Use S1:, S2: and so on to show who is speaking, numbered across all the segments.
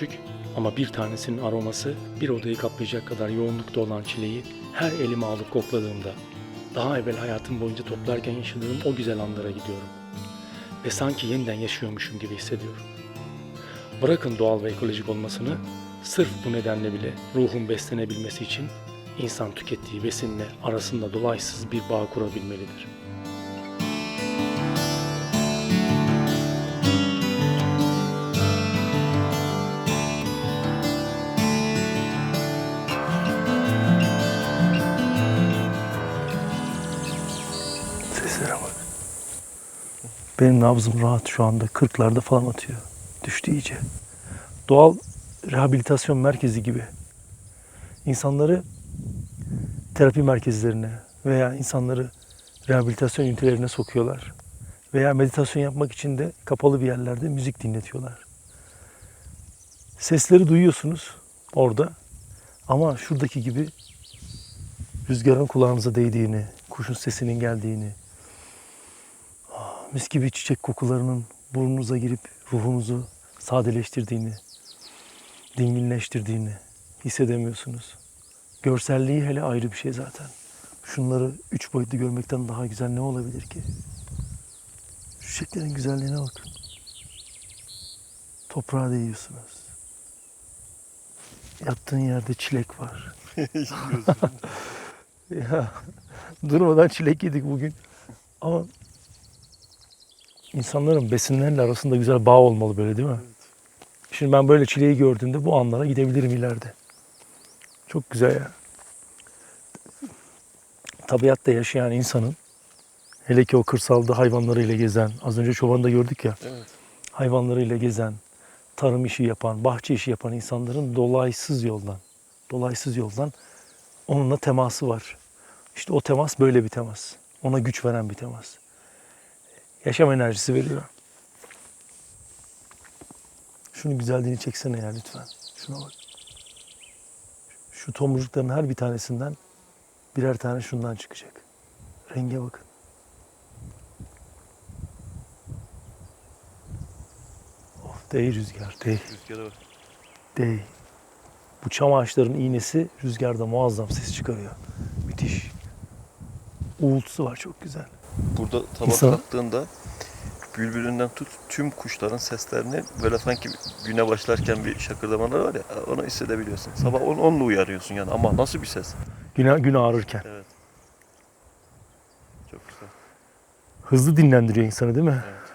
S1: küçük ama bir tanesinin aroması bir odayı kaplayacak kadar yoğunlukta olan çileği her elime alıp kokladığımda daha evvel hayatım boyunca toplarken yaşadığım o güzel anlara gidiyorum. Ve sanki yeniden yaşıyormuşum gibi hissediyorum. Bırakın doğal ve ekolojik olmasını, sırf bu nedenle bile ruhun beslenebilmesi için insan tükettiği besinle arasında dolaysız bir bağ kurabilmelidir.
S2: Benim nabzım rahat şu anda 40'larda falan atıyor. Düştü iyice. Doğal rehabilitasyon merkezi gibi. İnsanları terapi merkezlerine veya insanları rehabilitasyon ünitelerine sokuyorlar. Veya meditasyon yapmak için de kapalı bir yerlerde müzik dinletiyorlar. Sesleri duyuyorsunuz orada. Ama şuradaki gibi rüzgarın kulağınıza değdiğini, kuşun sesinin geldiğini, mis gibi çiçek kokularının burnunuza girip ruhunuzu sadeleştirdiğini, dinginleştirdiğini hissedemiyorsunuz. Görselliği hele ayrı bir şey zaten. Şunları üç boyutlu görmekten daha güzel ne olabilir ki? Şu çiçeklerin güzelliğine bakın. Toprağa değiyorsunuz. Yattığın yerde çilek var. ya durmadan çilek yedik bugün. Ama insanların besinlerle arasında güzel bağ olmalı böyle değil mi? Şimdi ben böyle çileği gördüğümde bu anlara gidebilirim ileride. Çok güzel ya. Tabiatta yaşayan insanın hele ki o kırsalda hayvanlarıyla gezen, az önce çobanda gördük ya.
S3: Evet.
S2: Hayvanlarıyla gezen, tarım işi yapan, bahçe işi yapan insanların dolaysız yoldan, dolaysız yoldan onunla teması var. İşte o temas böyle bir temas. Ona güç veren bir temas. Yaşam enerjisi veriyor. Şunu güzelliğini çeksene ya lütfen. Şuna bak. Şu tomurcukların her bir tanesinden birer tane şundan çıkacak. Renge bakın. Of değ rüzgar, değ,
S3: Rüzgara bak.
S2: değ. Bu çam ağaçlarının iğnesi rüzgarda muazzam ses çıkarıyor. Müthiş. Uğultusu var çok güzel.
S3: Burada tabak
S2: İnsan-
S3: kalktığında bülbülünden tut tüm kuşların seslerini böyle sanki güne başlarken bir şakırdamalar var ya onu hissedebiliyorsun. Sabah on, onunla uyarıyorsun yani ama nasıl bir ses?
S2: Gün, gün ağrırken.
S3: Evet. Çok güzel.
S2: Hızlı dinlendiriyor insanı değil mi?
S3: Evet.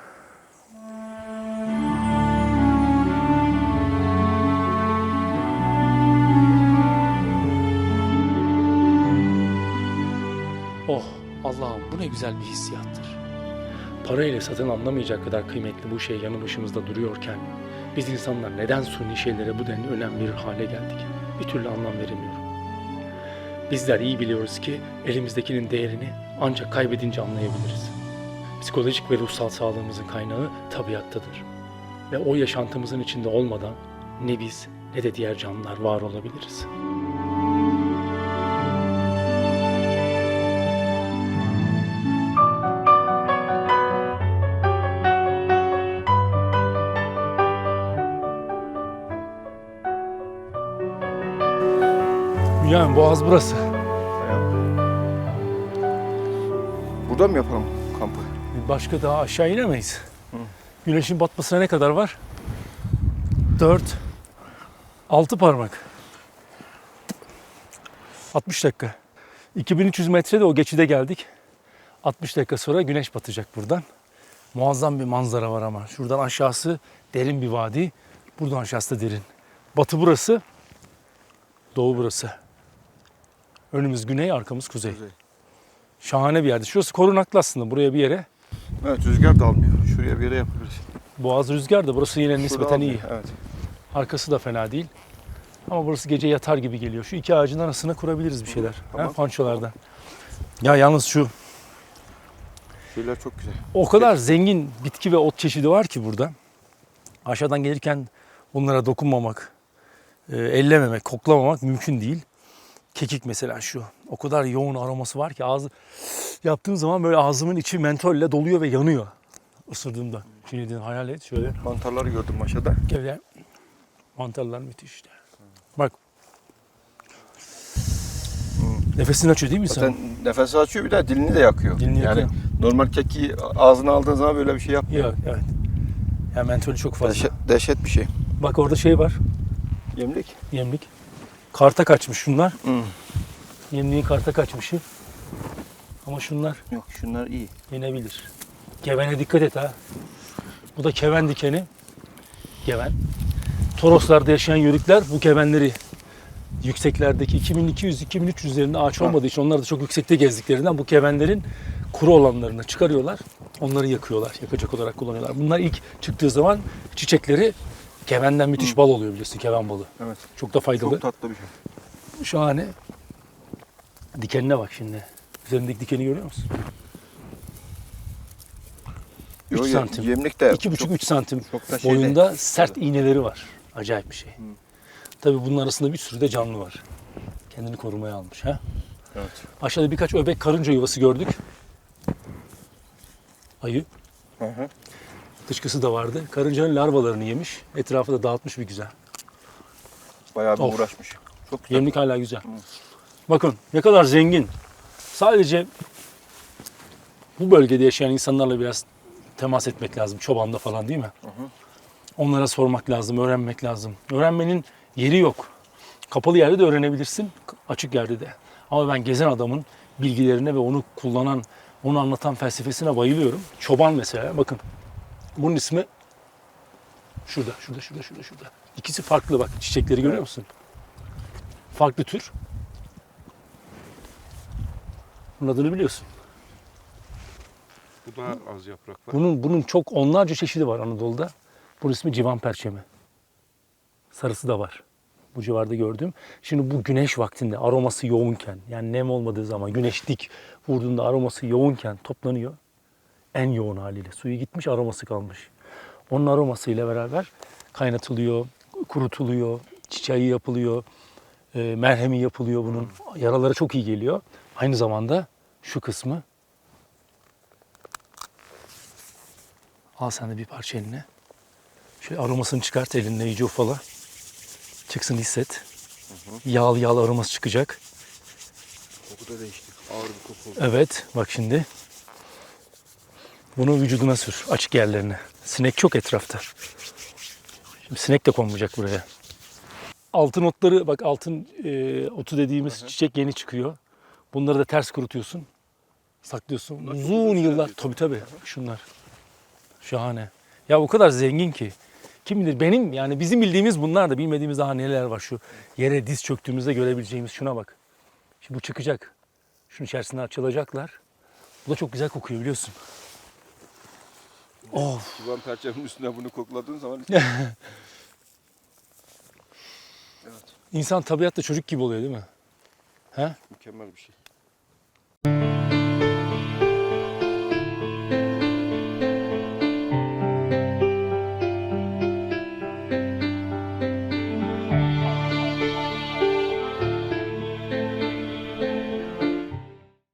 S1: Güzel bir hissiyattır. Parayla satın anlamayacak kadar kıymetli bu şey yanı başımızda duruyorken biz insanlar neden suni şeylere bu denli önem verir hale geldik? Bir türlü anlam veremiyorum. Bizler iyi biliyoruz ki elimizdekinin değerini ancak kaybedince anlayabiliriz. Psikolojik ve ruhsal sağlığımızın kaynağı tabiattadır. Ve o yaşantımızın içinde olmadan ne biz ne de diğer canlılar var olabiliriz. Yani boğaz burası.
S4: Burada mı yapalım kampı?
S2: Başka daha aşağı inemeyiz. Güneşin batmasına ne kadar var? 4 6 parmak. 60 dakika. 2300 metrede o geçide geldik. 60 dakika sonra güneş batacak buradan. Muazzam bir manzara var ama. Şuradan aşağısı derin bir vadi. Buradan aşağısı da derin. Batı burası. Doğu burası. Önümüz güney, arkamız kuzey.
S4: Kuzey.
S2: Şahane bir yerde. Şurası korunaklı aslında. Buraya bir yere
S4: Evet rüzgar da almıyor. Şuraya bir yere yapabiliriz.
S2: Boğaz rüzgar da burası yine nispeten
S4: almıyor,
S2: iyi.
S4: Evet.
S2: Arkası da fena değil. Ama burası gece yatar gibi geliyor. Şu iki ağacın arasına kurabiliriz bir şeyler.
S4: Tamam.
S2: Ha, pançolardan. Ya yalnız şu
S4: Şeyler çok güzel.
S2: o kadar zengin bitki ve ot çeşidi var ki burada. Aşağıdan gelirken bunlara dokunmamak, e, ellememek, koklamamak mümkün değil. Kekik mesela şu. O kadar yoğun aroması var ki ağzı yaptığım zaman böyle ağzımın içi mentolle doluyor ve yanıyor ısırdığımda. Çiğnediğini hayal et şöyle.
S4: Mantarları gördüm aşağıda.
S2: Böyle Mantarlar müthiş işte. Bak. Nefesini açıyor değil mi?
S4: Zaten nefesi açıyor bir de dilini de yakıyor.
S2: Dilini
S4: yani
S2: yakıyor.
S4: normal keki ağzına aldığın zaman böyle bir şey yapmıyor.
S2: Yok evet. Ya mentolü çok fazla.
S4: Dehşet, dehşet bir şey.
S2: Bak orada şey var.
S4: Yemlik.
S2: Yemlik. Karta kaçmış şunlar.
S4: Hı.
S2: Yemliğin karta kaçmışı. Ama şunlar
S4: Yok şunlar iyi.
S2: yenebilir. Gevene dikkat et ha. Bu da keven dikeni. Geven. Toroslarda yaşayan yörükler bu kevenleri yükseklerdeki 2200-2300'lerinde ağaç olmadığı için onlar da çok yüksekte gezdiklerinden bu kevenlerin kuru olanlarını çıkarıyorlar. Onları yakıyorlar. Yakacak olarak kullanıyorlar. Bunlar ilk çıktığı zaman çiçekleri kevenden müthiş bal oluyor biliyorsun keven balı.
S4: Evet.
S2: Çok da faydalı.
S4: Çok tatlı bir şey.
S2: Şahane. Dikenine bak şimdi. Üzerindeki dikeni görüyor musun? Üç
S4: Yo, ye-
S2: santim.
S4: Yemlik de
S2: 2,5-3 santim
S4: çok da şey
S2: boyunda
S4: değil.
S2: sert iğneleri var. Acayip bir şey. Tabii bunun arasında bir sürü de canlı var. Kendini korumaya almış. Ha?
S3: Evet.
S2: Aşağıda birkaç öbek karınca yuvası gördük. Ayı.
S4: Hı hı.
S2: Dışkısı da vardı. Karıncanın larvalarını yemiş. Etrafı da dağıtmış bir güzel.
S4: Bayağı bir
S2: Of.
S4: uğraşmış. Çok güzel.
S2: Yemlik hala güzel. Bakın ne kadar zengin. Sadece bu bölgede yaşayan insanlarla biraz temas etmek lazım. Çobanda falan değil mi? Onlara sormak lazım, öğrenmek lazım. Öğrenmenin yeri yok. Kapalı yerde de öğrenebilirsin, açık yerde de. Ama ben gezen adamın bilgilerine ve onu kullanan, onu anlatan felsefesine bayılıyorum. Çoban mesela bakın. Bunun ismi şurada, şurada, şurada, şurada, şurada. İkisi farklı bak çiçekleri görüyor musun? Farklı tür. Bunun adını biliyorsun.
S4: Bu daha az yaprak var.
S2: Bunun bunun çok onlarca çeşidi var Anadolu'da. Bunun ismi civan perçemi. Sarısı da var. Bu civarda gördüğüm. Şimdi bu güneş vaktinde aroması yoğunken yani nem olmadığı zaman güneş dik vurduğunda aroması yoğunken toplanıyor. En yoğun haliyle. Suyu gitmiş aroması kalmış. Onun aromasıyla beraber kaynatılıyor, kurutuluyor, çiçeği yapılıyor, e, merhemi yapılıyor bunun. Yaralara çok iyi geliyor. Aynı zamanda şu kısmı Al sen de bir parça eline. Şöyle aromasını çıkart elinle iyice ufala. Çıksın hisset. Yağlı yağlı aroması çıkacak.
S4: Koku da değişti. Ağır bir koku oldu.
S2: Evet bak şimdi. Bunu vücuduna sür açık yerlerine. Sinek çok etrafta. Şimdi sinek de konmayacak buraya. Altın otları bak altın e, otu dediğimiz çiçek yeni çıkıyor. Bunları da ters kurutuyorsun. Saklıyorsun. Uzun yıllar. Tabii tabii şunlar. Şahane. Ya o kadar zengin ki. Kim bilir benim yani bizim bildiğimiz bunlar da bilmediğimiz daha neler var şu yere diz çöktüğümüzde görebileceğimiz şuna bak. Şimdi bu çıkacak. Şunun içerisinde açılacaklar. Bu da çok güzel kokuyor biliyorsun. Of.
S4: Divan perçemin üstüne bunu kokladığın zaman
S2: İnsan tabiatta çocuk gibi oluyor değil mi? He?
S4: mükemmel bir şey.